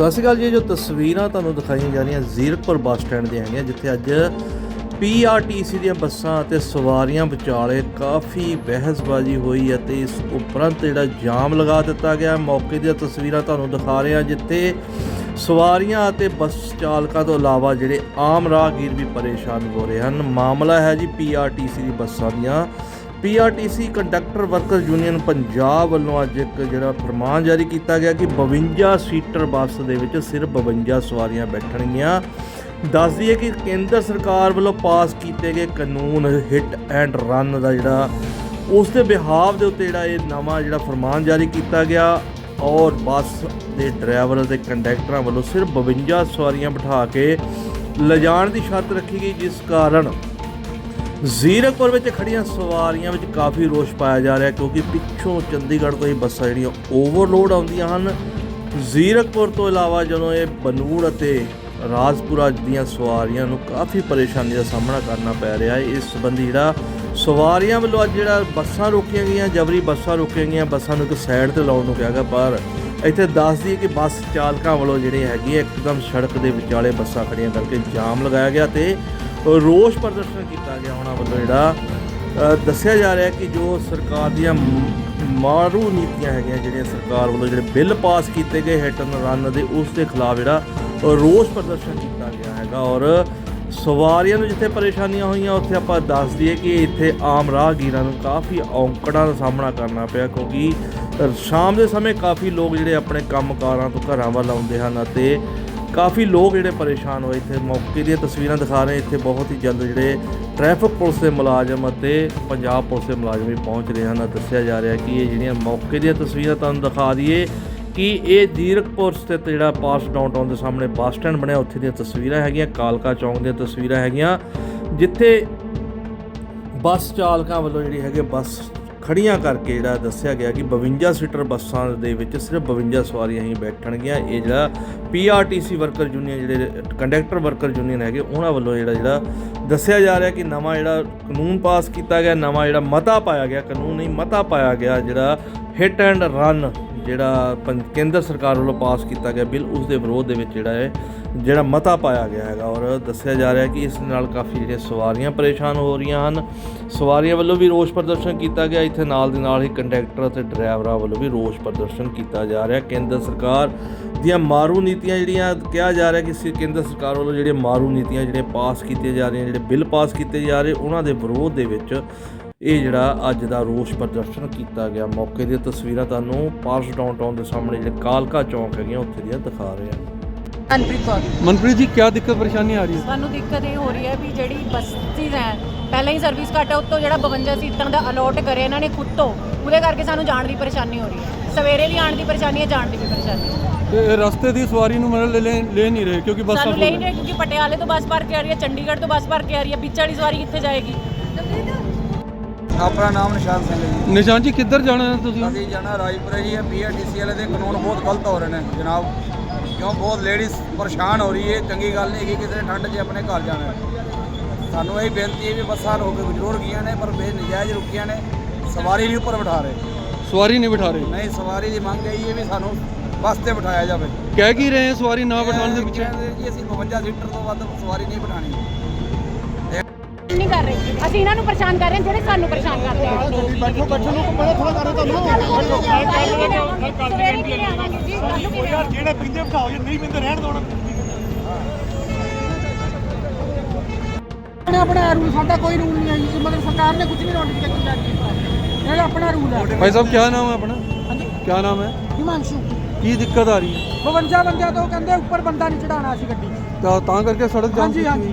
ਸਤਿ ਸ਼੍ਰੀ ਅਕਾਲ ਜੀ, ਜੋ ਤਸਵੀਰਾਂ ਤੁਹਾਨੂੰ ਦਿਖਾਈਆਂ ਜਾ ਰਹੀਆਂ ਜ਼ੀਰਕਪੁਰ ਬੱਸ ਸਟੈਂਡ ਦੀਆਂ ਹੈਗੀਆਂ, ਜਿੱਥੇ ਅੱਜ ਪੀਆਰਟੀਸੀ ਦੀਆਂ ਬੱਸਾਂ ਅਤੇ ਸਵਾਰੀਆਂ ਵਿਚਾਲੇ ਕਾਫੀ ਬਹਿਸਬਾਜ਼ੀ ਹੋਈ ਅਤੇ ਇਸ ਉਪਰੰਤ ਜਿਹੜਾ ਜਾਮ ਲਗਾ ਦਿੱਤਾ ਗਿਆ। ਮੌਕੇ ਦੀਆਂ ਤਸਵੀਰਾਂ ਤੁਹਾਨੂੰ ਦਿਖਾ ਰਹੇ ਹਾਂ, ਜਿੱਥੇ ਸਵਾਰੀਆਂ ਅਤੇ ਬੱਸ ਚਾਲਕਾਂ ਤੋਂ ਇਲਾਵਾ ਜਿਹੜੇ ਆਮ ਰਾਹਗੀਰ ਵੀ ਪਰੇਸ਼ਾਨ ਹੋ ਰਹੇ ਹਨ। ਮਾਮਲਾ ਹੈ ਜੀ ਪੀਆਰਟੀਸੀ ਦੀ ਬੱਸਾਂ ਦੀਆਂ। PRTC conductor worker union Punjab ਵੱਲੋਂ ਅੱਜ ਇੱਕ ਜਿਹੜਾ ਫਰਮਾਨ ਜਾਰੀ ਕੀਤਾ ਗਿਆ ਕਿ 52 ਸੀਟਰ ਬੱਸ ਦੇ ਵਿੱਚ ਸਿਰਫ 52 ਸਵਾਰੀਆਂ ਬੈਠਣਗੀਆਂ। ਦੱਸ ਦਈਏ ਕਿ ਕੇਂਦਰ ਸਰਕਾਰ ਵੱਲੋਂ ਪਾਸ ਕੀਤੇ ਗਏ ਕਾਨੂੰਨ ਹਿੱਟ ਐਂਡ ਰਨ ਦਾ ਜਿਹੜਾ, ਉਸ ਦੇ ਬਿਹਾਵ ਦੇ ਉੱਤੇ ਜਿਹੜਾ ਇਹ ਨਵਾਂ ਜਿਹੜਾ ਫਰਮਾਨ ਜਾਰੀ ਕੀਤਾ ਗਿਆ ਔਰ ਬੱਸ ਦੇ ਡਰਾਈਵਰ ਅਤੇ ਕੰਡਕਟਰਾਂ ਵੱਲੋਂ ਸਿਰਫ 52 ਸਵਾਰੀਆਂ ਬਿਠਾ ਕੇ ਲਿਜਾਣ ਦੀ ਸ਼ਰਤ ਰੱਖੀ ਗਈ, ਜਿਸ ਕਾਰਨ ਜ਼ੀਰਕਪੁਰ ਵਿੱਚ ਖੜੀਆਂ ਸਵਾਰੀਆਂ ਵਿੱਚ ਕਾਫੀ ਰੋਸ਼ ਪਾਇਆ ਜਾ ਰਿਹਾ ਕਿਉਂਕਿ ਪਿੱਛੋਂ ਚੰਡੀਗੜ੍ਹ ਤੋਂ ਇਹ ਬੱਸਾਂ ਜਿਹੜੀਆਂ ਓਵਰਲੋਡ ਆਉਂਦੀਆਂ ਹਨ। ਜ਼ੀਰਕਪੁਰ ਤੋਂ ਇਲਾਵਾ ਜਦੋਂ ਇਹ ਬਨੂੜ ਅਤੇ ਰਾਜਪੁਰਾ ਦੀਆਂ ਸਵਾਰੀਆਂ ਨੂੰ ਕਾਫੀ ਪਰੇਸ਼ਾਨੀ ਦਾ ਸਾਹਮਣਾ ਕਰਨਾ ਪੈ ਰਿਹਾ ਹੈ। ਇਸ ਸੰਬੰਧੀ ਜਿਹੜਾ ਸਵਾਰੀਆਂ ਵੱਲੋਂ ਅੱਜ ਜਿਹੜਾ ਬੱਸਾਂ ਰੋਕੀਆਂ ਗਈਆਂ, ਜਬਰੀ ਬੱਸਾਂ ਰੋਕੀਆਂ ਗਈਆਂ, ਬੱਸਾਂ ਨੂੰ ਇੱਕ ਸਾਈਡ ਤੇ ਲਾਉਣ ਨੂੰ ਕਿਹਾ ਗਿਆ, ਪਰ ਇੱਥੇ ਦੱਸ ਦਈਏ ਕਿ ਬੱਸ ਚਾਲਕਾਂ ਵੱਲੋਂ ਜਿਹੜੇ ਹੈਗੇ ਇੱਕਦਮ ਸੜਕ ਦੇ ਵਿਚਾਲੇ ਬੱਸਾਂ ਖੜੀਆਂ ਕਰਕੇ ਜਾਮ ਲਗਾਇਆ ਗਿਆ ਤੇ ਰੋਸ ਪ੍ਰਦਰਸ਼ਨ ਕੀਤਾ ਗਿਆ ਉਹਨਾਂ ਵੱਲੋਂ ਜਿਹੜਾ ਦੱਸਿਆ ਜਾ ਰਿਹਾ ਕਿ ਜੋ ਸਰਕਾਰ ਦੀਆਂ ਮ- ਮਾਰੂ ਨੀਤੀਆਂ ਹੈਗੀਆਂ ਜਿਹੜੀਆਂ ਸਰਕਾਰ ਵੱਲੋਂ ਜਿਹੜੇ ਬਿੱਲ ਪਾਸ ਕੀਤੇ ਗਏ ਹਿੱਟ ਐਂਡ ਰਨ ਦੇ, ਉਸ ਦੇ ਖਿਲਾਫ ਜਿਹੜਾ ਰੋਸ ਪ੍ਰਦਰਸ਼ਨ ਕੀਤਾ ਗਿਆ ਹੈਗਾ। ਔਰ ਸਵਾਰੀਆਂ ਨੂੰ ਜਿੱਥੇ ਪਰੇਸ਼ਾਨੀਆਂ ਹੋਈਆਂ, ਉੱਥੇ ਆਪਾਂ ਦੱਸ ਦਈਏ ਕਿ ਇੱਥੇ ਆਮ ਰਾਹਗੀਰਾਂ ਨੂੰ ਕਾਫੀ ਔਂਕੜਾਂ ਦਾ ਸਾਹਮਣਾ ਕਰਨਾ ਪਿਆ, ਕਿਉਂਕਿ ਸ਼ਾਮ ਦੇ ਸਮੇਂ ਕਾਫੀ ਲੋਕ ਜਿਹੜੇ ਆਪਣੇ ਕੰਮਕਾਰਾਂ ਤੋਂ ਘਰਾਂ ਵੱਲ ਆਉਂਦੇ ਹਨ ਅਤੇ ਕਾਫੀ ਲੋਕ ਜਿਹੜੇ ਪਰੇਸ਼ਾਨ ਹੋਏ ਇੱਥੇ ਮੌਕੇ ਦੀਆਂ ਤਸਵੀਰਾਂ ਦਿਖਾ ਰਹੇ ਇੱਥੇ ਬਹੁਤ ਹੀ ਜਲਦ ਜਿਹੜੇ ਟ੍ਰੈਫਿਕ ਪੁਲਿਸ ਦੇ ਮੁਲਾਜ਼ਮ ਅਤੇ ਪੰਜਾਬ ਪੁਲਿਸ ਦੇ ਮੁਲਾਜ਼ਮ ਵੀ ਪਹੁੰਚ ਰਹੇ ਹਨ। ਦੱਸਿਆ ਜਾ ਰਿਹਾ ਕਿ ਇਹ ਜਿਹੜੀਆਂ ਮੌਕੇ ਦੀਆਂ ਤਸਵੀਰਾਂ ਤੁਹਾਨੂੰ ਦਿਖਾ ਦਈਏ ਕਿ ਇਹ ਦੀਰਕਪੁਰ ਸਥਿਤ ਜਿਹੜਾ ਪਾਸ ਡਾਊਨਟਾਊਨ ਦੇ ਸਾਹਮਣੇ ਬੱਸ ਸਟੈਂਡ ਬਣਿਆ। ਉੱਥੇ ਦੀਆਂ ਤਸਵੀਰਾਂ ਹੈਗੀਆਂ, ਕਾਲਕਾ ਚੌਂਕ ਦੀਆਂ ਤਸਵੀਰਾਂ ਹੈਗੀਆਂ, ਜਿੱਥੇ ਬੱਸ ਚਾਲਕਾਂ ਵੱਲੋਂ ਜਿਹੜੀ ਹੈਗੇ ਬੱਸ ਖੜੀਆਂ ਕਰਕੇ ਜਿਹੜਾ ਦੱਸਿਆ ਗਿਆ ਕਿ 52 ਸੀਟਰ ਬੱਸਾਂ ਦੇ ਵਿੱਚ ਸਿਰਫ 52 ਸਵਾਰੀਆਂ ਹੀ ਬੈਠਣਗੀਆਂ। ਇਹ ਜਿਹੜਾ ਪੀਆਰਟੀਸੀ ਵਰਕਰ ਯੂਨੀਅਨ, ਜਿਹੜੇ ਕੰਡਕਟਰ ਵਰਕਰ ਯੂਨੀਅਨ ਹੈਗੇ, ਉਹਨਾਂ ਵੱਲੋਂ ਜਿਹੜਾ ਜਿਹੜਾ ਦੱਸਿਆ ਜਾ ਰਿਹਾ ਕਿ ਨਵਾਂ ਜਿਹੜਾ ਕਾਨੂੰਨ ਪਾਸ ਕੀਤਾ ਗਿਆ, ਨਵਾਂ ਜਿਹੜਾ ਮਤਾ ਪਾਇਆ ਗਿਆ, ਕਾਨੂੰਨ ਨਹੀਂ ਮਤਾ ਪਾਇਆ ਗਿਆ, ਜਿਹੜਾ ਹਿੱਟ ਐਂਡ ਰਨ ਜਿਹੜਾ ਪੰ- ਕੇਂਦਰ ਸਰਕਾਰ ਵੱਲੋਂ ਪਾਸ ਕੀਤਾ ਗਿਆ ਬਿੱਲ, ਉਸ ਦੇ ਵਿਰੋਧ ਦੇ ਵਿੱਚ ਜਿਹੜਾ ਹੈ, ਜਿਹੜਾ ਮਤਾ ਪਾਇਆ ਗਿਆ ਹੈਗਾ ਔਰ ਦੱਸਿਆ ਜਾ ਰਿਹਾ ਕਿ ਇਸ ਨਾਲ ਕਾਫੀ ਜਿਹੜੀਆਂ ਸਵਾਰੀਆਂ ਪਰੇਸ਼ਾਨ ਹੋ ਰਹੀਆਂ ਹਨ। ਸਵਾਰੀਆਂ ਵੱਲੋਂ ਵੀ ਰੋਸ ਪ੍ਰਦਰਸ਼ਨ ਕੀਤਾ ਗਿਆ। ਇੱਥੇ ਨਾਲ ਦੀ ਨਾਲ ਹੀ ਕੰਡਕਟਰ ਅਤੇ ਡਰਾਈਵਰਾਂ ਵੱਲੋਂ ਵੀ ਰੋਸ ਪ੍ਰਦਰਸ਼ਨ ਕੀਤਾ ਜਾ ਰਿਹਾ। ਕੇਂਦਰ ਸਰਕਾਰ ਦੀਆਂ ਮਾਰੂ ਨੀਤੀਆਂ ਜਿਹੜੀਆਂ, ਕਿਹਾ ਜਾ ਰਿਹਾ ਕਿ ਕੇਂਦਰ ਸਰਕਾਰ ਵੱਲੋਂ ਜਿਹੜੀਆਂ ਮਾਰੂ ਨੀਤੀਆਂ ਜਿਹੜੀਆਂ ਪਾਸ ਕੀਤੀਆਂ ਜਾ ਰਹੀਆਂ, ਜਿਹੜੇ ਬਿੱਲ ਪਾਸ ਕੀਤੇ ਜਾ ਰਹੇ, ਉਹਨਾਂ ਦੇ ਵਿਰੋਧ ਦੇ ਵਿੱਚ ਇਹ ਜਿਹੜਾ ਅੱਜ ਦਾ ਰੋਸ ਪ੍ਰਦਰਸ਼ਨ ਕੀਤਾ ਗਿਆ ਮੌਕੇ ਦੀਆਂ ਤਸਵੀਰਾਂ ਤੁਹਾਨੂੰ ਪਾਰਸ ਡਾਊਨਟਾਊਨ ਦੇ ਸਾਹਮਣੇ ਜਿਹੜੇ ਕਾਲਕਾ ਚੌਂਕ ਹੈਗੀਆਂ ਉੱਥੇ ਦੀਆਂ ਦਿਖਾ ਰਹੇ ਹਾਂ ਮਨਪ੍ਰੀਤ ਕੌਰ। ਮਨਪ੍ਰੀਤ ਜੀ ਕੀ ਦਿੱਕਤ ਪਰੇਸ਼ਾਨੀ ਆ ਰਹੀ ਹੈ? ਸਾਨੂੰ ਦਿੱਕਤ ਇਹ ਹੋ ਰਹੀ ਹੈ ਵੀ ਜਿਹੜੀ ਬੱਸਿਸ ਹੈ ਪਹਿਲਾਂ ਹੀ ਸਰਵਿਸ ਘੱਟ ਹੈ ਉੱਤੋਂ ਜਿਹੜਾ 52 ਸੀਟਾਂ ਦਾ ਅਲੋਟ ਕਰੇ ਇਹਨਾਂ ਨੇ ਖੁਦ ਤੋਂ ਉਹਦੇ ਕਰਕੇ ਸਾਨੂੰ ਜਾਣ ਦੀ ਪਰੇਸ਼ਾਨੀ ਹੋ ਰਹੀ ਹੈ। ਸਵੇਰੇ ਵੀ ਆਉਣ ਦੀ ਪਰੇਸ਼ਾਨੀ ਹੈ ਜਾਣ ਦੀ ਵੀ ਪਰੇਸ਼ਾਨੀ ਹੈ। ਤੇ ਰਸਤੇ ਦੀ ਸਵਾਰੀ ਨੂੰ ਮਤਲਬ ਲੈ ਲੈ- ਨਹੀਂ ਰਹੇ ਕਿਉਂਕਿ ਬੱਸਾਂ ਸਾਨੂੰ ਲੈ ਨਹੀਂ ਰਹੇ ਕਿਉਂਕਿ ਪਟਿਆਲੇ ਤੋਂ ਬੱਸ ਭਰ ਕੇ ਆ ਰਹੀ ਹੈ ਚੰਡੀਗੜ੍ਹ ਤੋਂ ਬੱਸ ਭਰ ਕੇ ਆ ਰਹੀ ਹੈ ਵਿੱਚ ਵਾਲੀ ਸਵਾਰੀ ਕਿੱਥੇ ਜਾਏਗੀ? ਆਪਣਾ ਨਾਮ ਨਿਸ਼ਾਨ ਸਿੰਘ ਹੈ ਜੀ। ਨਿਸ਼ਾਨ ਜੀ ਕਿੱਧਰ ਜਾਣਾ ਹੈ ਤੁਸੀਂ? ਅਸੀਂ ਜਾਣਾ ਰਾਜਪੁਰੇ ਜੀ ਪੀਆਰਟੀਸੀ ਵਾਲੇ ਦੇ ਕਾਨੂੰਨ ਬਹੁਤ ਗਲਤ ਹੋ ਰਹੇ ਨੇ ਜਨਾਬ। ਕਿਉਂ? ਬਹੁਤ ਲੇਡੀਜ਼ ਪਰੇਸ਼ਾਨ ਹੋ ਰਹੀ ਹੈ ਚੰਗੀ ਗੱਲ ਨਹੀਂ ਹੈਗੀ ਕਿਸੇ ਨੇ ਠੰਡ 'ਚ ਆਪਣੇ ਘਰ ਜਾਣਾ ਹੈ। ਸਾਨੂੰ ਇਹ ਬੇਨਤੀ ਹੈ ਵੀ ਬੱਸਾਂ ਰੋਕ ਜ਼ਰੂਰ ਗਈਆਂ ਨੇ ਪਰ ਬੇਨਜਾਇਜ਼ ਰੁਕੀਆਂ ਨੇ ਸਵਾਰੀ ਨਹੀਂ ਉੱਪਰ ਬਿਠਾ ਰਹੇ। ਸਵਾਰੀ ਨਹੀਂ ਬਿਠਾ ਰਹੇ? ਨਹੀਂ ਸਵਾਰੀ ਦੀ ਮੰਗ ਇਹ ਹੈ ਵੀ ਸਾਨੂੰ ਬੱਸ ਤੇ ਬਿਠਾਇਆ ਜਾਵੇ। ਕਹਿ ਕੀ ਰਹੇ ਸਵਾਰੀ ਨਾ ਬਿਠਾਉਣ ਦੇ ਪਿੱਛੇ? ਕਹਿੰਦੇ ਜੀ ਅਸੀਂ 52 ਸੀਟਰ ਤੋਂ ਵੱਧ ਸਵਾਰੀ ਨਹੀਂ ਬਿਠਾਣੀ ਨਹੀਂ ਕਰ ਰਹੇ। ਅਸੀਂ ਇਹਨਾਂ ਨੂੰ ਪਰੇਸ਼ਾਨ ਕਰ ਰਹੇ ਹਾਂ ਜਿਹੜੇ ਸਾਨੂੰ ਪਰੇਸ਼ਾਨ ਕਰਦੇ ਆ। ਬੈਠੋ ਬੈਠੋ ਨੂੰ ਬੜਾ ਥੋੜਾ ਕਰ ਤੁਹਾਨੂੰ। ਜਿਹੜੇ ਪਿੰਦੇ ਬਿਠਾਓ ਜੇ ਨਹੀਂ ਪਿੰਦੇ ਰਹਿਣ ਦੋ ਆਪਣੇ ਆਪਣਾ ਰੂਲ ਸਾਡਾ ਕੋਈ ਰੂਲ ਨਹੀਂ ਹੈ ਜੀ। ਮਤਲਬ ਸਰਕਾਰ ਨੇ ਕੁਝ ਨਹੀਂ ਨੋਟੀਫਿਕੇਸ਼ਨ ਜਾਰੀ ਕੀਤਾ ਇਹ ਆਪਣਾ ਰੂਲ ਹੈ। ਭਾਈ ਸਾਹਿਬ ਕੀ ਨਾਮ ਹੈ ਆਪਣਾ? ਹਾਂਜੀ? ਕੀ ਨਾਮ ਹੈ? ਹਿਮਾਂਸ਼ੂ। ਕੀ ਦਿੱਕਤ ਆ ਰਹੀ ਹੈ? 52 ਬੰਦਿਆਂ ਤੋਂ ਕਹਿੰਦੇ ਉੱਪਰ ਬੰਦਾ ਨਹੀਂ ਚੜਾਉਣਾ ਸੀ ਗੱਡੀ। ਤਾਂ ਤਾਂ ਕਰਕੇ ਸੜਕ ਜਾਮ ਹਾਂਜੀ। ਹਾਂਜੀ।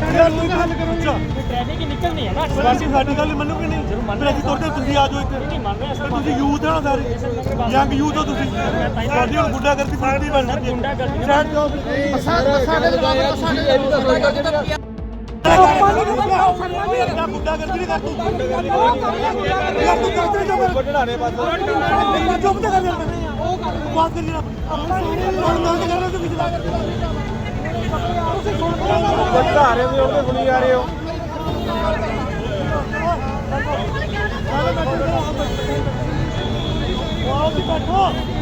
ਟ੍ਰੈਫਿਕ ਨਿਕਲਣੀ ਹੈ ਨਾ ਅਸੀਂ ਸਾਡੀ ਗੱਲ ਮੰਨੋਗੇ ਨਹੀਂ? ਫਿਰ ਅਸੀਂ ਤੁਹਾਡੇ ਤੁਸੀਂ ਆ ਜਾਓ ਇੱਥੇ। ਤੁਸੀਂ ਯੂਥ ਹੋ। ਨਾ ਸਾਰੇ ਯੰਗ ਯੂਥ ਹੋ ਤੁਸੀਂ। ਸਾਡੀ ਹੁਣ ਗੁੰਡਾ ਕਰਦੀ ਫਿਰਦੀ ਬਣ ਗੁੰਡਾ ਕਰਦੀ ਆਪਾਂ ਨਹੀਂ ਸ਼ਰਮਾ ਜੀ ਯਾ ਗੁੱਡਾ ਕਰਦੀ ਨਹੀਂ ਕਰ ਤੂੰ ਯਾ ਤੂੰ ਕਰਦੀ। ਜੋ ਕਰ ਵੱਡਣਾਣੇ ਬਸ ਚੁੱਪ ਤੇ ਕਰ ਜਾਂਦਾ ਬਾਤ ਕਰੀ ਨਾ। ਹੁਣ ਗੱਲ ਕਰ ਰਿਹਾ ਤੂੰ ਕਿਹਦਾ ਬੱਚਾ ਰਹੇ ਵੀ ਉਹਦੇ ਸੁਣੀ ਜਾ ਰਹੇ ਹੋ ਆਓ ਜੀ ਬੈਠੋ।